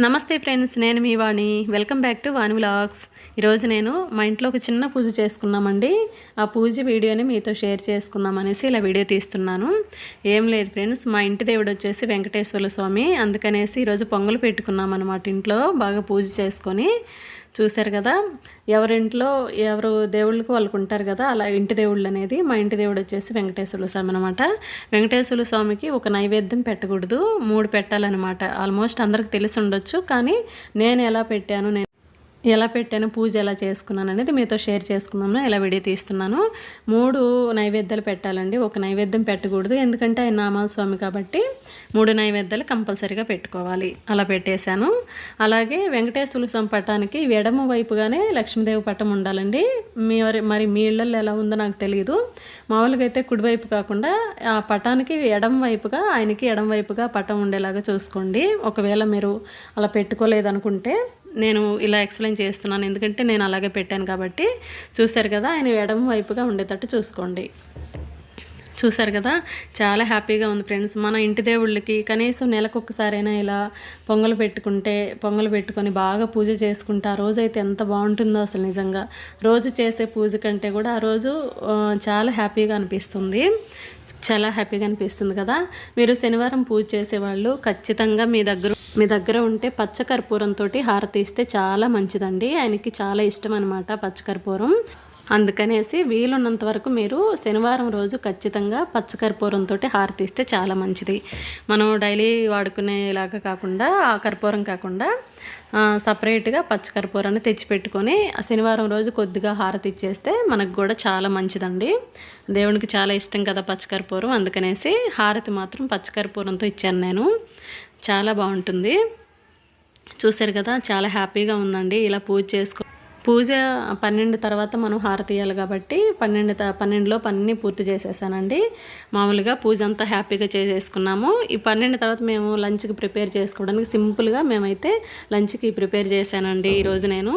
నమస్తే ఫ్రెండ్స్ నేను మీ Vani. Welcome back to Vani vlogs. ఈరోజు నేను మా ఇంట్లో ఒక చిన్న పూజ చేసుకున్నామండి. ఆ పూజ వీడియోని మీతో షేర్ చేసుకుందాం అనేసి ఇలా వీడియో తీస్తున్నాను. ఏం లేదు ఫ్రెండ్స్ మా ఇంటి దేవుడు వచ్చేసి వెంకటేశ్వర స్వామి. అందుకనేసి ఈరోజు పొంగలు పెట్టుకున్నాం అనమాట ఇంట్లో. బాగా పూజ చేసుకొని చూశారు కదా? ఎవరింట్లో ఎవరు దేవుళ్ళకి వాళ్ళకు ఉంటారు కదా? అలా ఇంటి దేవుళ్ళు అనేది మా ఇంటి దేవుడు వచ్చేసి వెంకటేశ్వర స్వామి అనమాట వెంకటేశ్వర స్వామికి ఒక నైవేద్యం పెట్టకూడదు. మూడు పెట్టాలన్నమాట. ఆల్మోస్ట్ అందరికి తెలిసి ఉండొచ్చు. కానీ నేను ఎలా పెట్టాను? నేను ఎలా పెట్టాను పూజ ఎలా చేసుకున్నాను అనేది మీతో షేర్ చేసుకున్నాను ఎలా వీడియో తీస్తున్నాను. మూడు నైవేద్యాలు పెట్టాలండి. ఒక నైవేద్యం పెట్టకూడదు. ఎందుకంటే ఆయన నామాల స్వామి కాబట్టి మూడు నైవేద్యాలు కంపల్సరీగా పెట్టుకోవాలి. అలా పెట్టేశాను. అలాగే వెంకటేశ్వర స్వామి పట్టానికి ఎడమ వైపుగానే లక్ష్మీదేవి పట్టం ఉండాలండి. మీ మరి మీ ఇళ్ళల్లో ఎలా ఉందో నాకు తెలియదు మామూలుగా అయితే కుడివైపు కాకుండా ఆ పటానికి ఎడమ వైపుగా ఆయనకి ఎడమ వైపుగా పటం ఉండేలాగా చూసుకోండి. ఒకవేళ మీరు అలా పెట్టుకోలేదనుకుంటే నేను ఇలా ఎక్స్ప్లెయిన్ చేస్తున్నాను. ఎందుకంటే నేను అలాగే పెట్టాను కాబట్టి చూశారు కదా ఆయన ఎడమ వైపుగా ఉండేటట్టు చూసుకోండి. చూశారు కదా చాలా హ్యాపీగా ఉంది ఫ్రెండ్స్. మన ఇంటి దేవుళ్ళకి కనీసం నెలకొకసారైనా ఇలా పొంగలు పెట్టుకుంటే పొంగలు పెట్టుకొని బాగా పూజ చేసుకుంటే ఆ రోజు అయితే ఎంత బాగుంటుందో అసలు నిజంగా. రోజు చేసే పూజ కంటే కూడా ఆ రోజు చాలా హ్యాపీగా అనిపిస్తుంది. చాలా హ్యాపీగా అనిపిస్తుంది కదా. మీరు శనివారం పూజ చేసేవాళ్ళు ఖచ్చితంగా మీ దగ్గర మీ దగ్గర ఉంటే పచ్చకర్పూరంతో హారతి ఇస్తే చాలా మంచిదండి. ఆయనకి చాలా ఇష్టం అనమాట పచ్చకర్పూరం అందుకనేసి వీలున్నంత వరకు మీరు శనివారం రోజు ఖచ్చితంగా పచ్చకర్పూరంతో హారతి ఇస్తే చాలా మంచిది. మనం డైలీ వాడుకునేలాగా కాకుండా ఆ కర్పూరం కాకుండా సపరేట్గా పచ్చకర్పూరాన్ని తెచ్చిపెట్టుకొని శనివారం రోజు కొద్దిగా హారతి ఇచ్చేస్తే మనకు కూడా చాలా మంచిదండి. దేవునికి చాలా ఇష్టం కదా పచ్చకర్పూరం. అందుకనేసి హారతి మాత్రం పచ్చకర్పూరంతో ఇచ్చాను నేను. చాలా బాగుంటుంది. చూసారు కదా చాలా హ్యాపీగా ఉందండి. ఇలా పూజ చేసుకో పూజ పన్నెండు తర్వాత మనం హారతీయాలి కాబట్టి పన్నెండు పన్నెండులో పన్నీ పూర్తి చేసేసానండి. మామూలుగా పూజ అంతా హ్యాపీగా చేసేసుకున్నాము. ఈ పన్నెండు తర్వాత మేము లంచ్కి ప్రిపేర్ చేసుకోవడానికి సింపుల్గా మేమైతే లంచ్కి ప్రిపేర్ చేశానండి ఈరోజు నేను.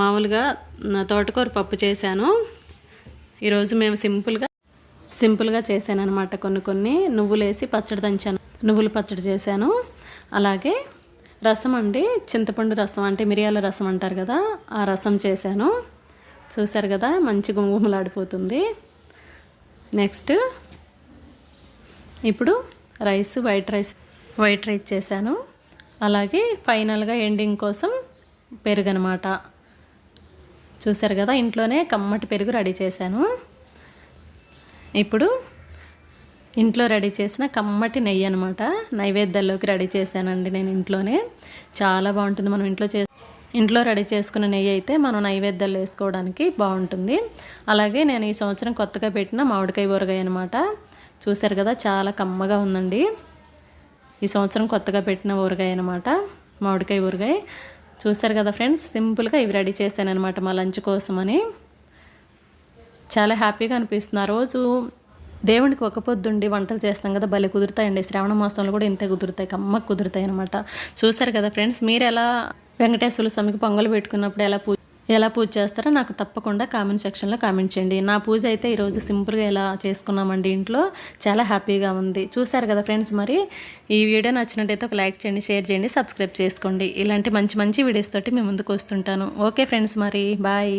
మామూలుగా తోటకూర పప్పు చేశాను. ఈరోజు మేము సింపుల్గా సింపుల్గా చేశాను అనమాట కొన్ని కొన్ని. నువ్వులేసి పచ్చడి దంచాను. నువ్వులు పచ్చడి చేశాను. అలాగే రసం అండి చింతపండు రసం అంటే మిరియాల రసం అంటారు కదా ఆ రసం చేశాను. చూశారు కదా మంచి గుమగుమలాడిపోతుంది. నెక్స్ట్ ఇప్పుడు rice white rice white rice చేశాను. అలాగే ఫైనల్గా ఎండింగ్ కోసం పెరుగు అనమాట చూశారు కదా ఇంట్లోనే కమ్మటి పెరుగు రెడీ చేశాను. ఇప్పుడు ఇంట్లో రెడీ చేసిన కమ్మటి నెయ్యి అనమాట నైవేద్యాల్లోకి రెడీ చేశానండి నేను ఇంట్లోనే. చాలా బాగుంటుంది మనం ఇంట్లో చే ఇంట్లో రెడీ చేసుకున్న నెయ్యి అయితే మనం నైవేద్యాలు వేసుకోవడానికి బాగుంటుంది. అలాగే నేను ఈ సంవత్సరం కొత్తగా పెట్టిన మామిడికాయ ఊరగాయ అనమాట చూశారు కదా చాలా కమ్మగా ఉందండి. ఈ సంవత్సరం కొత్తగా పెట్టిన ఊరగాయ అనమాట మామిడికాయ ఊరగాయ. చూశారు కదా ఫ్రెండ్స్ సింపుల్గా ఇవి రెడీ చేశాను అనమాట మా లంచ్ కోసమని. చాలా హ్యాపీగా అనిపిస్తుంది. ఆ రోజు దేవునికి ఒక పొద్దుండి వంటలు చేస్తాం కదా భలే కుదురుతాయండి. శ్రావణ మాసంలో కూడా ఇంతే కుదురుతాయి కమ్మకు కుదురుతాయి అనమాట చూస్తారు కదా ఫ్రెండ్స్ మీరు ఎలా వెంకటేశ్వర స్వామికి పొంగలు పెట్టుకున్నప్పుడు ఎలా పూజ ఎలా పూజ చేస్తారో నాకు తప్పకుండా కామెంట్ సెక్షన్లో కామెంట్ చేయండి. నా పూజ అయితే ఈరోజు సింపుల్గా ఎలా చేసుకున్నామండి ఇంట్లో చాలా హ్యాపీగా ఉంది. చూశారు కదా ఫ్రెండ్స్ మరి ఈ వీడియో నచ్చినట్టయితే ఒక లైక్ చేయండి షేర్ చేయండి సబ్స్క్రైబ్ చేసుకోండి. ఇలాంటి మంచి మంచి వీడియోస్ తోటి మేము ముందుకు వస్తుంటాను. ఓకే ఫ్రెండ్స్ మరి బాయ్.